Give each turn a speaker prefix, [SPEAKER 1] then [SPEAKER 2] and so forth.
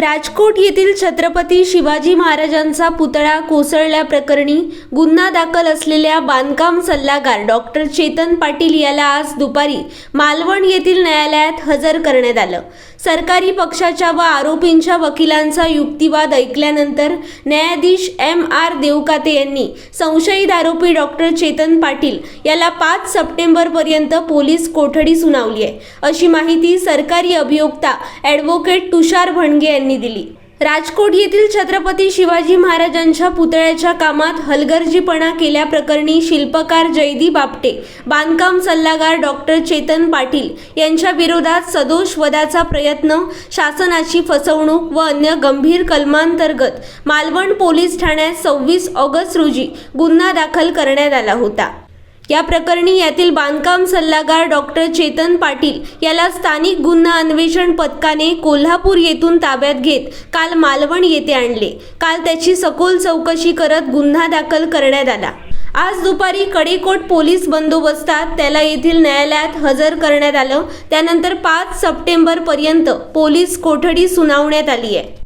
[SPEAKER 1] राजकोट येथील छत्रपती शिवाजी महाराजांचा पुतळा कोसळल्याप्रकरणी गुन्हा दाखल असलेल्या बांधकाम सल्लागार डॉक्टर चेतन पाटील याला आज दुपारी मालवण येथील न्यायालयात हजर करण्यात आलं. सरकारी पक्षाच्या व आरोपींच्या वकिलांचा युक्तिवाद ऐकल्यानंतर न्यायाधीश एम आर देवकाते यांनी संशयित आरोपी डॉक्टर चेतन पाटील याला पाच सप्टेंबरपर्यंत पोलीस कोठडी सुनावली आहे. अशी माहिती सरकारी अभियोक्ता ॲडव्होकेट तुषार भणगे यांनी दिली. राजकोट येथील छत्रपती शिवाजी महाराजांच्या पुतळ्याच्या कामात हलगर्जीपणा केल्याप्रकरणी शिल्पकार जयदीप आपटे बांधकाम सल्लागार डॉक्टर चेतन पाटील यांच्या विरोधात सदोष वदाचा प्रयत्न शासनाची फसवणूक व अन्य गंभीर कलमांतर्गत मालवण पोलीस ठाण्यात सव्वीस ऑगस्ट रोजी गुन्हा दाखल करण्यात आला होता. या प्रकरणी यातील बांधकाम सल्लागार डॉक्टर चेतन पाटील याला स्थानिक गुन्हा अन्वेषण पथकाने कोल्हापूर येथून ताब्यात घेत काल मालवण येथे आणले. काल त्याची सखोल चौकशी करत गुन्हा दाखल करण्यात आला. आज दुपारी कडेकोट पोलीस बंदोबस्तात त्याला येथील न्यायालयात हजर करण्यात आलं. त्यानंतर पाच सप्टेंबरपर्यंत पोलीस कोठडी सुनावण्यात आली आहे.